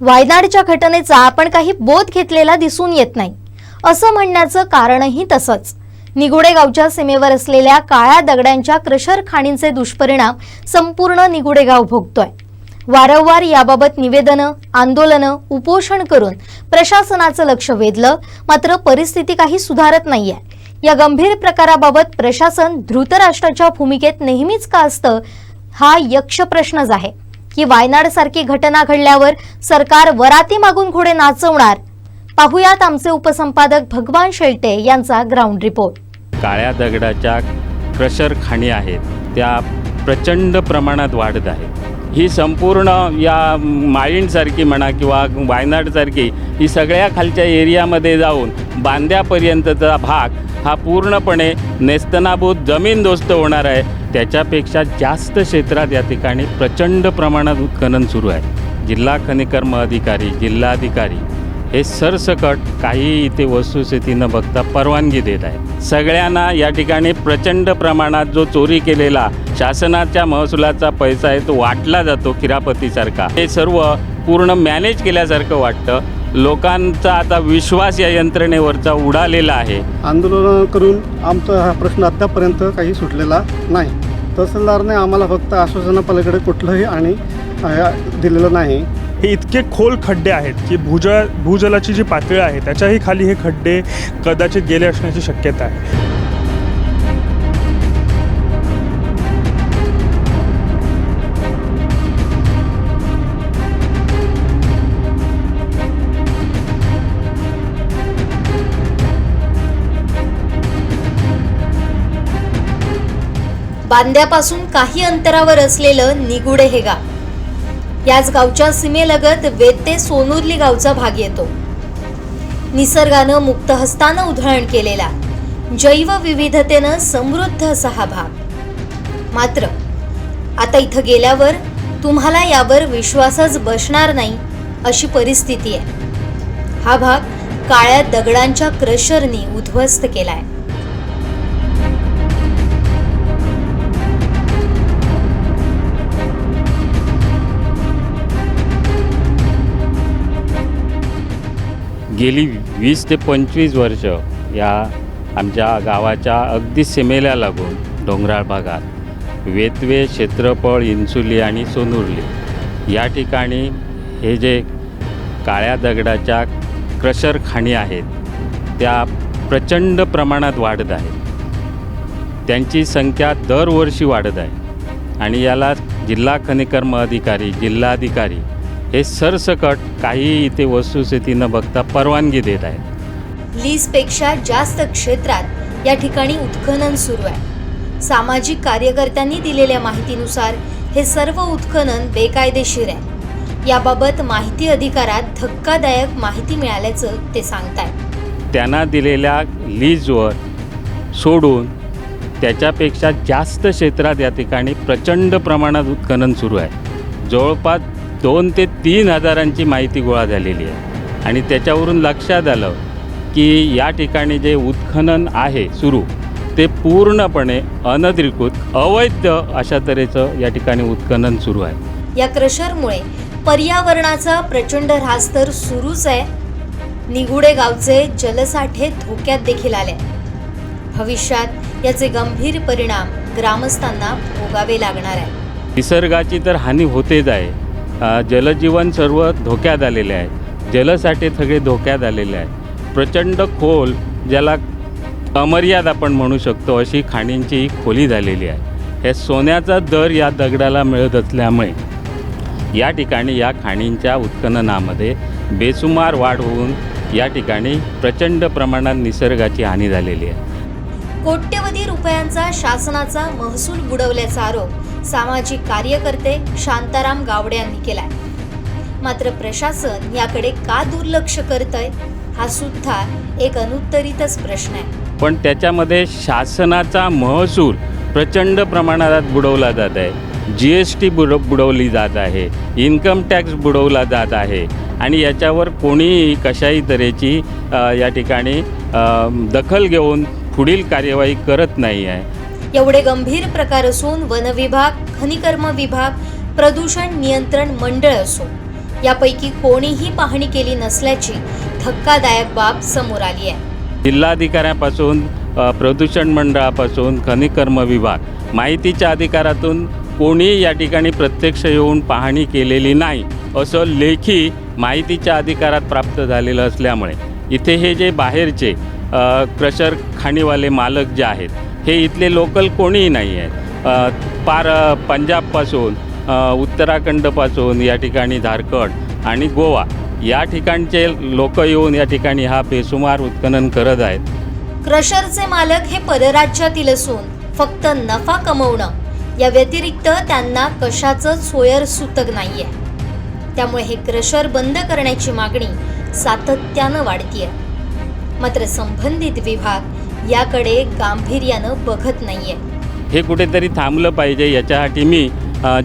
वायनाडच्या घटनेचा आपण काही बोध घेतलेला दिसून येत नाही. असं म्हणण्याचं कारणही तसंच. निगुडे गावच्या सीमेवर असलेल्या काळ्या दगडांच्या क्रशर खाणींचे दुष्परिणाम संपूर्ण निगुडे गाव भोगतोय. वारंवार याबाबत निवेदनं आंदोलनं उपोषण करून प्रशासनाचं लक्ष वेधलं मात्र परिस्थिती काही सुधारत नाहीये. या गंभीर प्रकाराबाबत प्रशासन धृतराष्ट्राच्या भूमिकेत नेहमीच का असतं हा यक्ष प्रश्नच आहे. की वायनाड सारखी घटना घडल्यावर सरकार वराती मागून घोडे नाचवणार. पाहुयात आमचे उपसंपादक भगवान शेळटे यांचा ग्राउंड रिपोर्ट. काळ्या दगडाच्या क्रशर खाणी आहेत. त्या प्रचंड प्रमाणात वाढत आहेत. ही संपूर्ण या माळीणसारखी म्हणा किंवा वायनाडसारखी ही सगळ्या खालच्या एरियामध्ये जाऊन बांद्यापर्यंतचा भाग हा पूर्णपणे नेस्तनाभूत जमीनदोस्त होणार आहे. त्याच्यापेक्षा जास्त क्षेत्रात या ठिकाणी प्रचंड प्रमाणात उत्खनन सुरू आहे. जिल्हा खनिकर्म अधिकारी जिल्हाधिकारी हे सरसकट काही इथे वस्तुस्थिती न बघता परवानगी देत आहे सगळ्यांना या ठिकाणी प्रचंड प्रमाणात जो चोरी केलेला शासनाच्या महसुलाचा पैसा आहे तो वाटला जातो किरापतीसारखा हे सर्व पूर्ण मॅनेज केल्यासारखं वाटतं. लोकांचा आता विश्वास या यंत्रणेवरचा उडालेला आहे. आंदोलन करून आमचा हा प्रश्न अद्यापर्यंत काही सुटलेला नाही. तहसीलदारने आम्हाला फक्त आश्वासनापलीकडे कुठलंही आणि अ, दिलेलं नाही. हे इतके खोल खड्डे आहेत की भूजल भूजलाची जी पातळी आहे त्याच्याही खाली हे खड्डे कदाचित गेले असण्याची शक्यता आहे. बांद्यापासून काही अंतरावर असलेलं निगुडे हे गाव. याच गावच्या सीमेलगत वेते सोनुर्ली गावचा भाग येतो. निसर्गानं मुक्त हस्तानं उधळण केलेला जैवविविधतेनं समृद्ध असा हा भाग. मात्र आता इथं गेल्यावर तुम्हाला यावर विश्वासच बसणार नाही अशी परिस्थिती आहे. हा भाग काळ्या दगडांच्या क्रशरनी उद्ध्वस्त केलाय. गेली वीस ते पंचवीस वर्ष या आमच्या गावाच्या अगदी सीमेला लागून डोंगराळ भागात वेतवे क्षेत्रफळ इन्सुली आणि सोनुर्ली या ठिकाणी हे जे काळ्या दगडाच्या क्रशर खाणी आहेत त्या प्रचंड प्रमाणात वाढत आहेत. त्यांची संख्या दरवर्षी वाढत आहे आणि याला जिल्हा खनिकर्म अधिकारी जिल्हाधिकारी हे सरसकट काही इथे वस्तुस्थिती न बघता परवानगी देत आहेत. लीजपेक्षा जास्त क्षेत्रात या ठिकाणी उत्खनन सुरू आहे. सामाजिक कार्यकर्त्यांनी दिलेल्या माहितीनुसार हे सर्व उत्खनन बेकायदेशीर आहे. याबाबत माहिती अधिकारात धक्कादायक माहिती मिळाल्याचं ते सांगतायत. त्यांना दिलेल्या लीजवर सोडून त्याच्यापेक्षा जास्त क्षेत्रात या ठिकाणी प्रचंड प्रमाणात उत्खनन सुरू आहे. जवळपास दोन ते तीन हजारांची माहिती गोळा झालेली आहे. आणि त्याच्यावरून लक्षात आलं की या ठिकाणी जे उत्खनन आहे सुरू ते पूर्णपणे अनधिकृत अवैध अशा तऱ्हेचं या ठिकाणी उत्खनन सुरू आहे. या क्रशरमुळे पर्यावरणाचा प्रचंड ऱ्हास तर सुरूच आहे. निगुडे गावचे जलसाठे धोक्यात देखील आले. भविष्यात याचे गंभीर परिणाम ग्रामस्थांना भोगावे लागणार आहे. निसर्गाची तर हानी होतेच आहे. जलजीवन सर्व धोक्यात आलेले आहे. जलसाठे सगळे धोक्यात आलेले आहे. प्रचंड खोल ज्याला अमर्याद आपण म्हणू शकतो अशी खाणींची ही खोली झालेली आहे. हे सोन्याचा दर या दगडाला मिळत असल्यामुळे या ठिकाणी या खाणींच्या उत्खननामध्ये बेसुमार वाढ होऊन या ठिकाणी प्रचंड प्रमाणात निसर्गाची हानी झालेली आहे. कोट्यवधी रुपयांचा शासनाचा महसूल बुडवल्याचा आरोप सामाजिक कार्यकर्ते शांताराम गावडे यांनी केलाय. मात्र प्रशासन याकडे का दुर्लक्ष करतय हा सुद्धा एक अनुत्तरितच प्रश्न आहे. पण त्याच्यामध्ये शासनाचा महसूल प्रचंड प्रमाणात बुडवला जात आहे. जी एस टी बुड बुडवली जात आहे. इन्कम टॅक्स बुडवला जात आहे. आणि याच्यावर कोणीही कशाही तऱ्हेची या ठिकाणी दखल घेऊन पुढील कार्यवाही करत नाही आहे. एवढे गंभीर प्रकार असून वन विभाग खनिकर्म विभाग प्रदूषण नियंत्रण मंडळ असो यापैकी कोणीही पाहणी केली नसल्याची धक्कादायक बाब समोर आली आहे. जिल्हाधिकाऱ्यापासून प्रदूषण मंडळापासून खनिकर्म विभाग माहितीच्या अधिकारातून कोणी या ठिकाणी प्रत्यक्ष येऊन पाहणी केलेली नाही असं लेखी माहितीच्या अधिकारात प्राप्त झालेलं असल्यामुळे. इथे हे जे बाहेरचे क्रशर खाणीवाले मालक जे आहेत हे इथले लोकल कोणीही नाही आहेत पार पंजाबपासून उत्तराखंडपासून या ठिकाणी झारखंड आणि गोवा या ठिकाणचे लोक येऊन या ठिकाणी हा बेसुमार उत्खनन करत आहेत. क्रशरचे मालक हे परराज्यातील असून फक्त नफा कमवणं या व्यतिरिक्त त्यांना कशाचं सोयर सुतक नाहीये. त्यामुळे हे क्रशर बंद करण्याची मागणी सातत्यानं वाढतीये. मात्र संबंधित विभाग याकडे गांभीर्यानं बघत नाहीये. हे कुठेतरी थांबलं पाहिजे याच्यासाठी मी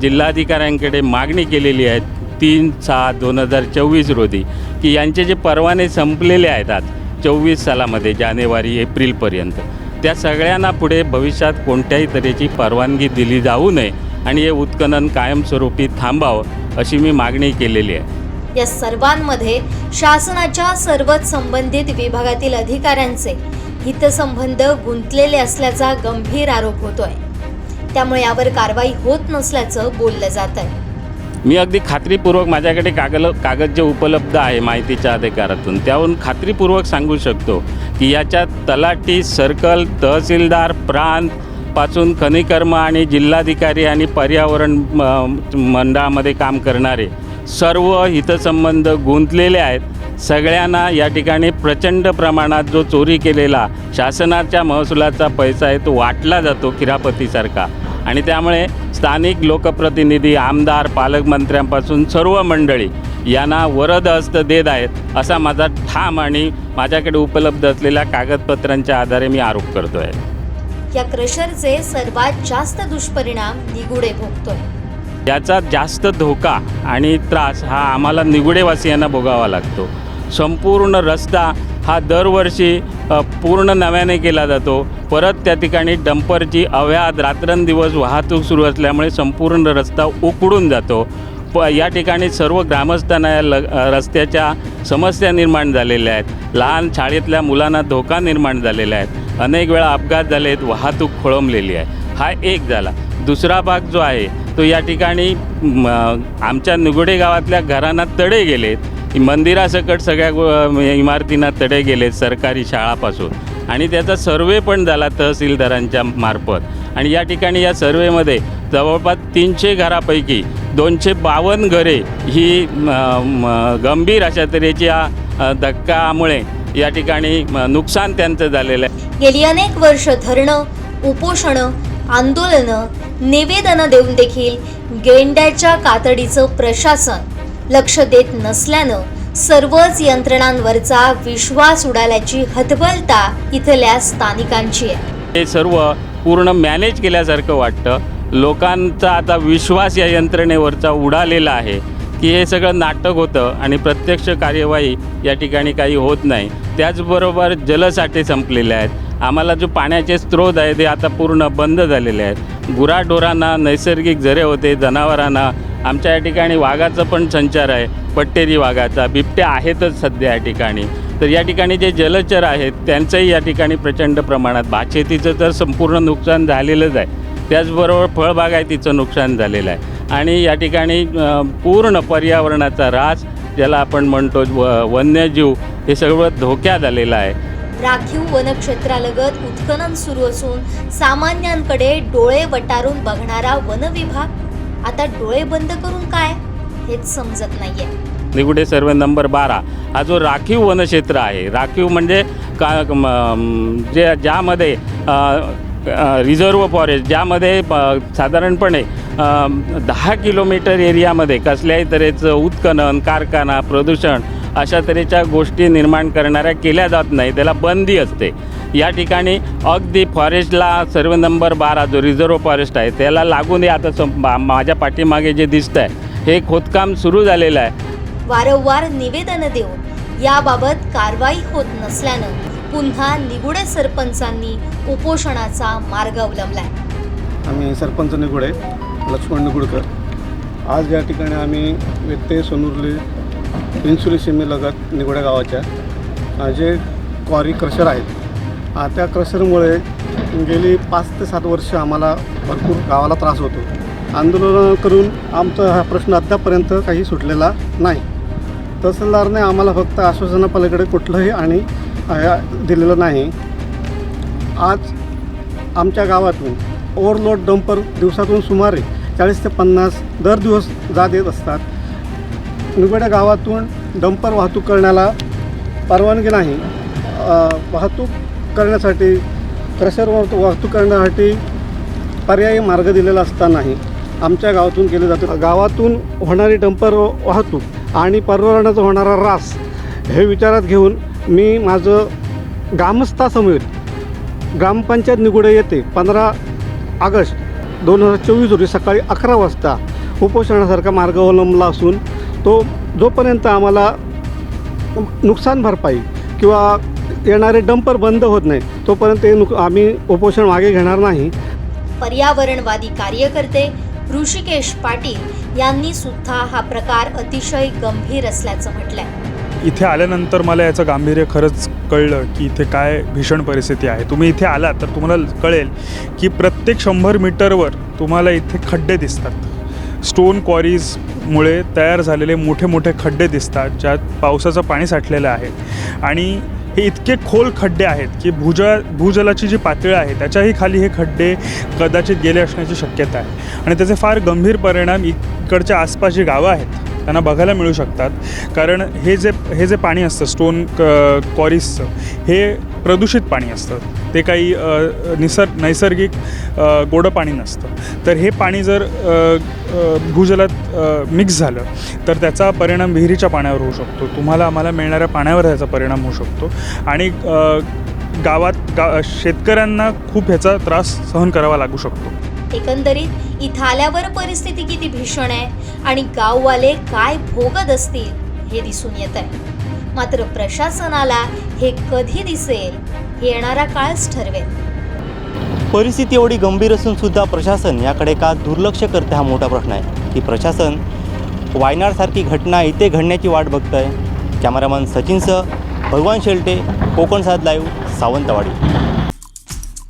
जिल्हाधिकाऱ्यांकडे मागणी केलेली आहे तीन सहा दोन हजार चोवीस रोजी की यांचे जे परवाने संपलेले आहेत आज चोवीस सालामध्ये जानेवारी एप्रिलपर्यंत त्या सगळ्यांना पुढे भविष्यात कोणत्याही तऱ्हेची परवानगी दिली जाऊ नये आणि हे उत्खनन कायमस्वरूपी थांबावं अशी मी मागणी केलेली आहे. या सर्वांमध्ये शासनाच्या सर्वच संबंधित विभागातील अधिकाऱ्यांचे हितसंबंध गुंतलेले असल्याचा गंभीर आरोप होतोय. त्यामुळे यावर कारवाई होत नसल्याचं बोललं जात आहे मी अगदी खात्रीपूर्वक माझ्याकडे कागल कागद जे उपलब्ध आहे माहितीच्या अधिकारातून त्याहून खात्रीपूर्वक सांगू शकतो की याच्यात तलाठी सर्कल तहसीलदार प्रांत पासून खनिकर्म आणि जिल्हाधिकारी आणि पर्यावरण म- मंडळामध्ये काम करणारे सर्व हितसंबंध गुंतलेले आहेत. सगळ्यांना या ठिकाणी प्रचंड प्रमाणात जो चोरी केलेला शासनाच्या महसुलाचा पैसा आहे तो वाटला जातो किरापतीसारखा आणि त्यामुळे स्थानिक लोकप्रतिनिधी आमदार पालकमंत्र्यांपासून सर्व मंडळी यांना वरद हस्त देत आहेत असा माझा ठाम आणि माझ्याकडे उपलब्ध असलेल्या कागदपत्रांच्या आधारे मी आरोप करतो आहे या क्रशरचे सर्वात जास्त दुष्परिणाम निगुडे भोगतोय. याचा जास्त धोका आणि त्रास हा आम्हाला निगुडेवासियांना भोगावा लागतो. संपूर्ण रस्ता हा दरवर्षी पूर्ण नव्याने केला जातो. परत त्या ठिकाणी डंपरची अव्याध रात्रंदिवस वाहतूक सुरू असल्यामुळे संपूर्ण रस्ता उकडून जातो. प या ठिकाणी सर्व ग्रामस्थांना या ल रस्त्याच्या समस्या निर्माण झालेल्या आहेत. लहान शाळेतल्या मुलांना धोका निर्माण झालेला आहे. अनेक वेळा अपघात झाले आहेत वाहतूक खोळंबलेली आहे. हा एक झाला. दुसरा भाग जो आहे तो या ठिकाणी आमच्या निगुडे गावातल्या घरांना तडे गेलेत. मंदिरासकट सगळ्या इमारतींना तडे गेलेत सरकारी शाळापासून. आणि त्याचा सर्वे पण झाला तहसीलदारांच्या मार्फत. आणि या ठिकाणी या सर्वेमध्ये जवळपास तीनशे घरापैकी दोनशे बावन्न घरे ही गंभीर अशा तऱ्हेच्या धक्कामुळे या ठिकाणी म, नुकसान त्यांचं झालेलं आहे. गेली अनेक वर्ष धरणं उपोषणं आंदोलनं निवेदनं देऊन देखील गेंड्याच्या कातडीचं प्रशासन लक्ष देत नसल्यानं सर्वच यंत्रणांवरचा विश्वास उडाल्याची हतबलता इथल्या स्थानिकांची आहे. हे सर्व पूर्ण मॅनेज केल्यासारखं वाटतं. लोकांचा आता विश्वास या यंत्रणेवरचा उडालेला आहे की हे सगळं नाटक होतं आणि प्रत्यक्ष कार्यवाही या ठिकाणी काही होत नाही. त्याचबरोबर जलसाठे संपलेले आहेत. आम्हाला जो पाण्याचे स्रोत आहे ते आता पूर्ण बंद झालेले आहेत. गुराढोरांना नैसर्गिक झरे होते जनावरांना. आमच्या या ठिकाणी वाघाचं पण संचार आहे पट्टेरी वाघाचा. बिबट्या आहेतच सध्या या ठिकाणी. तर या ठिकाणी जे जलचर आहेत त्यांचंही या ठिकाणी प्रचंड प्रमाणात भातशेतीचं तर संपूर्ण नुकसान झालेलंच आहे. त्याचबरोबर फळबागायतीचं नुकसान झालेलं आहे. आणि या ठिकाणी पूर्ण पर्यावरणाचा ऱ्हास ज्याला आपण म्हणतो व वन्यजीव हे सगळं धोक्यात आलेलं आहे. राखीव वनक्षेत्रालगत उत्खनन सुरू असून सामान्यांकडे डोळे वटारून बघणारा वन विभाग आता डोळे बंद करून काय हेच समजत नाहीये. निगुडे सर्वे नंबर बारा. हा जो राखीव वनक्षेत्र आहे राखीव म्हणजे का जे ज्यामध्ये रिझर्व फॉरेस्ट ज्यामध्ये साधारणपणे दहा किलोमीटर एरियामध्ये कसल्याही तऱ्हेचं उत्खनन कारखाना प्रदूषण अशा तऱ्हेच्या गोष्टी निर्माण करणाऱ्या केल्या जात नाही. त्याला बंदी असते. या ठिकाणी अगदी फॉरेस्टला सर्व नंबर बारा जो रिझर्व फॉरेस्ट आहे त्याला लागून हे आता सं मा- माझ्या पाठीमागे जे दिसतं आहे हे खोदकाम सुरू झालेलं आहे. वारंवार निवेदनं देऊन याबाबत कारवाई होत नसल्यानं पुन्हा निगुडे सरपंचांनी उपोषणाचा मार्ग अवलंबलाय. आम्ही सरपंच निगुडे लक्ष्मण निगुडकर. आज या ठिकाणी आम्ही व्यत्यय सोनुर्ली इन्सुली सीमेलगत निगोड्या गावाच्या. जे क्वारी क्रशर आहेत. त्या क्रशरमुळे गेली पाच ते सात वर्ष आम्हाला भरपूर गावाला त्रास होतो. आंदोलन करून आमचा हा प्रश्न अद्यापर्यंत काही सुटलेला नाही. तहसीलदारने आम्हाला फक्त आश्वासनापलीकडे कुठलंही आणि दिलेलं नाही. आज आमच्या गावातून ओव्हरलोड डंपर दिवसातून सुमारे चाळीस ते पन्नास दर दिवस जात येत असतात. निगोड्या गावातून डंपर वाहतूक करण्याला परवानगी नाही. वाहतूक करण्यासाठी क्रशर वाहतूक वाहतूक करण्यासाठी पर्यायी मार्ग दिलेला असतानाही आमच्या गावातून केले जाते. गावातून होणारी डंपर वाहतूक आणि पर्यावरणाचा होणारा रास हे विचारात घेऊन मी माझं ग्रामस्थासमोर ग्रामपंचायत निगुडे येते पंधरा ऑगस्ट दोन हजार चोवीस रोजी सकाळी अकरा वाजता उपोषणासारखा मार्ग अवलंबला असून तो जोपर्यंत आम्हाला नुकसान भरपाई किंवा येणारे डंपर बंद होत नाही तोपर्यंत हे नुक आम्ही उपोषण मागे घेणार नाही. पर्यावरणवादी कार्यकर्ते ऋषिकेश पाटील यांनी सुद्धा हा प्रकार अतिशय गंभीर असल्याचं म्हटलंय. इथे आल्यानंतर मला याचं गांभीर्य खरंच कळलं की इथे काय भीषण परिस्थिती आहे. तुम्ही इथे आलात तर तुम्हाला कळेल की प्रत्येक शंभर मीटरवर तुम्हाला इथे खड्डे दिसतात. स्टोन क्वॉरीजमुळे तयार झालेले मोठे मोठे खड्डे दिसतात ज्यात पावसाचं पाणी साठलेलं आहे. आणि हे इतके खोल खड्डे आहेत की भूजा भूजलाची जी पातळी आहे त्याच्याही खाली हे खड्डे कदाचित गेले असण्याची शक्यता आहे. आणि त्याचे फार गंभीर परिणाम इकडच्या आसपास जी गावं आहेत. त्यांना बघायला मिळू शकतात. कारण हे जे हे जे पाणी असतं स्टोन क कॉरिसचं हे प्रदूषित पाणी असतं. ते काही अ, निसर्ग नैसर्गिक गोडं पाणी नसतं. तर हे पाणी जर भूजलात मिक्स झालं तर त्याचा परिणाम विहिरीच्या पाण्यावर होऊ शकतो. तुम्हाला आम्हाला मिळणाऱ्या पाण्यावर त्याचा परिणाम होऊ शकतो. आणि गावात गा शेतकऱ्यांना खूप ह्याचा त्रास सहन करावा लागू शकतो. एकंदरीत इथं आल्यावर परिस्थिती किती भीषण आहे आणि गाववाले काय भोगत असतील हे दिसून येत आहे. मात्र प्रशासनाला हे कधी दिसेल हे येणारा काळच ठरवेल. परिस्थिती एवढी गंभीर असून सुद्धा प्रशासन याकडे का दुर्लक्ष करते हा मोठा प्रश्न आहे. की प्रशासन वायनाडसारखी घटना इथे घडण्याची वाट बघत आहे कॅमेरामन सचिनसह भगवान शेलटे कोकण साध लाईव्ह सावंतवाडी.